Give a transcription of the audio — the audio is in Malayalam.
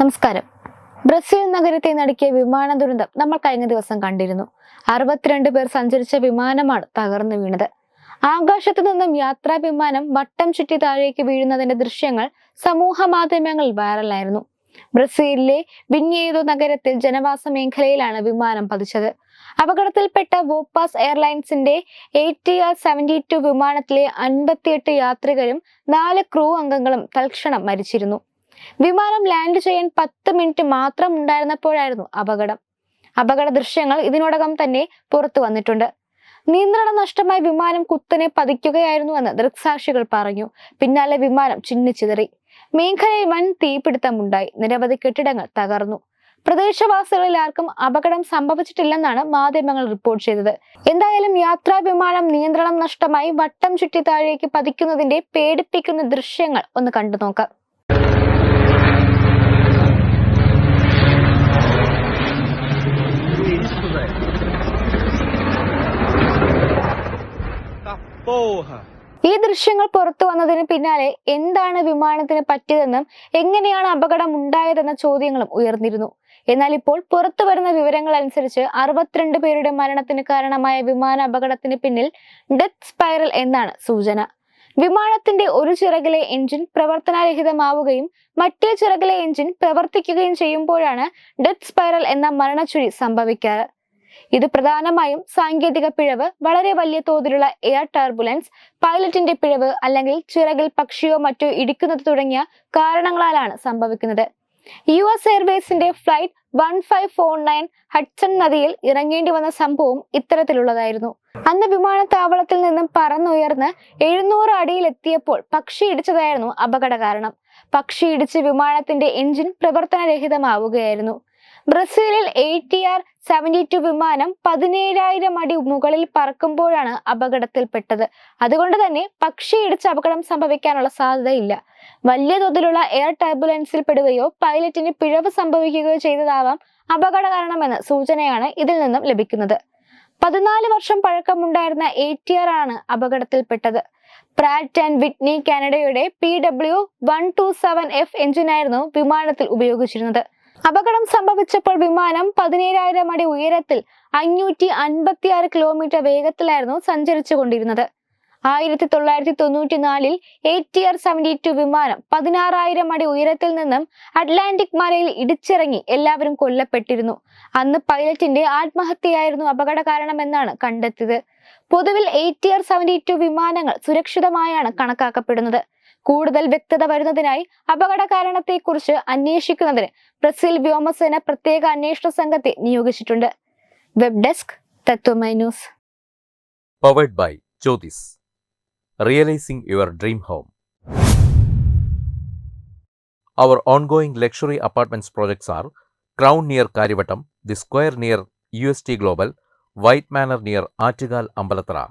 നമസ്കാരം. ബ്രസീൽ നഗരത്തെ നടുക്കിയ വിമാന ദുരന്തം നമ്മൾ കഴിഞ്ഞ ദിവസം കണ്ടിരുന്നു. അറുപത്തിരണ്ട് പേർ സഞ്ചരിച്ച വിമാനമാണ് തകർന്നു വീണത്. ആകാശത്തു നിന്നും യാത്രാ വിമാനം വട്ടം ചുറ്റി താഴേക്ക് വീഴുന്നതിന്റെ ദൃശ്യങ്ങൾ സമൂഹ മാധ്യമങ്ങളിൽ വൈറലായിരുന്നു. ബ്രസീലിലെ വിന്യേതോ നഗരത്തിൽ ജനവാസ മേഖലയിലാണ് വിമാനം പതിച്ചത്. അപകടത്തിൽപ്പെട്ട Voepass എയർലൈൻസിന്റെ A T R seventy two വിമാനത്തിലെ അൻപത്തിയെട്ട് യാത്രികരും നാല് ക്രൂ അംഗങ്ങളും തൽക്ഷണം മരിച്ചിരുന്നു. വിമാനം ലാൻഡ് ചെയ്യാൻ പത്ത് മിനിറ്റ് മാത്രം ഉണ്ടായിരുന്നപ്പോഴായിരുന്നു അപകടം. അപകട ദൃശ്യങ്ങൾ ഇതിനോടകം തന്നെ പുറത്തു വന്നിട്ടുണ്ട്. നിയന്ത്രണം നഷ്ടമായി വിമാനം കുത്തനെ പതിക്കുകയായിരുന്നുവെന്ന് ദൃക്സാക്ഷികൾ പറഞ്ഞു. പിന്നാലെ വിമാനം ചിന്നിച്ചിതറി മേഖലയിൽ വൻ തീപിടുത്തമുണ്ടായി. നിരവധി കെട്ടിടങ്ങൾ തകർന്നു. പ്രദേശവാസികളിൽ ആർക്കും അപകടം സംഭവിച്ചിട്ടില്ലെന്നാണ് മാധ്യമങ്ങൾ റിപ്പോർട്ട് ചെയ്തത്. എന്തായാലും യാത്രാ വിമാനം നിയന്ത്രണം നഷ്ടമായി വട്ടം ചുറ്റി താഴേക്ക് പതിക്കുന്നതിന്റെ പേടിപ്പിക്കുന്ന ദൃശ്യങ്ങൾ ഒന്ന് കണ്ടു നോക്കാം ഈ ദൃശ്യങ്ങൾ പുറത്തു വന്നതിന് പിന്നാലെ എന്താണ് വിമാനത്തിന് പറ്റിയതെന്നും എങ്ങനെയാണ് അപകടം ഉണ്ടായതെന്ന ചോദ്യങ്ങളും ഉയർന്നിരുന്നു. എന്നാൽ ഇപ്പോൾ പുറത്തു വരുന്ന വിവരങ്ങൾ അനുസരിച്ച് അറുപത്തിരണ്ട് പേരുടെ മരണത്തിന് കാരണമായ വിമാന അപകടത്തിന് പിന്നിൽ ഡെത്ത് സ്പൈറൽ എന്നാണ് സൂചന. വിമാനത്തിന്റെ ഒരു ചിറകിലെ എഞ്ചിൻ പ്രവർത്തനരഹിതമാവുകയും മറ്റേ ചിറകിലെ എഞ്ചിൻ പ്രവർത്തിക്കുകയും ചെയ്യുമ്പോഴാണ് ഡെത്ത് സ്പൈറൽ എന്ന മരണച്ചുഴി സംഭവിക്കാറ്. ഇത് പ്രധാനമായും സാങ്കേതിക പിഴവ് വളരെ വലിയ തോതിലുള്ള എയർ ടർബുലൻസ് പൈലറ്റിന്റെ പിഴവ് അല്ലെങ്കിൽ ചിറകിൽ പക്ഷിയോ മറ്റോ ഇടിക്കുന്നത് തുടങ്ങിയ കാരണങ്ങളാലാണ് സംഭവിക്കുന്നത്. U S എയർവേസിന്റെ flight one five four nine Hudson നദിയിൽ ഇറങ്ങേണ്ടി വന്ന സംഭവം ഇത്തരത്തിലുള്ളതായിരുന്നു. അന്ന് വിമാനത്താവളത്തിൽ നിന്നും പറന്നുയർന്ന് എഴുന്നൂറ് അടിയിൽ എത്തിയപ്പോൾ പക്ഷി ഇടിച്ചതായിരുന്നു അപകട കാരണം പക്ഷി ഇടിച്ച് വിമാനത്തിന്റെ എഞ്ചിൻ പ്രവർത്തനരഹിതമാവുകയായിരുന്നു. ബ്രസീലിൽ A T R seventy two വിമാനം പതിനേഴായിരം അടി മുകളിൽ പറക്കുമ്പോഴാണ് അപകടത്തിൽപ്പെട്ടത്. അതുകൊണ്ട് തന്നെ പക്ഷി ഇടിച്ച് അപകടം സംഭവിക്കാനുള്ള സാധ്യതയില്ല. വലിയ തോതിലുള്ള എയർ ടർബുലൻസിൽ പെടുകയോ പൈലറ്റിന് പിഴവ് സംഭവിക്കുകയോ ചെയ്തതാവാം അപകട കാരണമെന്ന് സൂചനയാണ് ഇതിൽ നിന്നും ലഭിക്കുന്നത്. പതിനാല് വർഷം പഴക്കമുണ്ടായിരുന്ന എ ടി ആർ ആണ് അപകടത്തിൽപ്പെട്ടത്. പ്രാറ്റ് ആൻഡ് വിറ്റ്നി കാനഡയുടെ P W one two seven F എഞ്ചിനായിരുന്നു വിമാനത്തിൽ ഉപയോഗിച്ചിരുന്നത്. അപകടം സംഭവിച്ചപ്പോൾ വിമാനം പതിനേഴായിരം അടി ഉയരത്തിൽ അഞ്ഞൂറ്റി അൻപത്തി ആറ് കിലോമീറ്റർ വേഗത്തിലായിരുന്നു സഞ്ചരിച്ചു കൊണ്ടിരുന്നത് ആയിരത്തി തൊള്ളായിരത്തി തൊണ്ണൂറ്റി നാലിൽ A T R seventy two വിമാനം പതിനാറായിരം അടി ഉയരത്തിൽ നിന്നും അറ്റ്ലാന്റിക് മലയിൽ ഇടിച്ചിറങ്ങി എല്ലാവരും കൊല്ലപ്പെട്ടിരുന്നു. അന്ന് പൈലറ്റിന്റെ ആത്മഹത്യയായിരുന്നു അപകട കാരണമെന്നാണ് കണ്ടെത്തിയത്. പൊതുവിൽ A T R seventy two വിമാനങ്ങൾ സുരക്ഷിതമായാണ് കണക്കാക്കപ്പെടുന്നത്. കൂടുതൽ വ്യക്തത വരുന്നതിനായി അപകട കാരണത്തെക്കുറിച്ച് അന്വേഷിക്കുന്നതിന് ബ്രസീൽ വ്യോമസേന പ്രത്യേക അന്വേഷണ സംഘത്തെ നിയോഗിച്ചിട്ടുണ്ട് web desk Tatwamayi news powered by Jyotis. Realizing your dream home. Our ongoing luxury apartments projects are Crown near Karivatam, The Square near UST Global, White Manor near Artigal Ambalatra,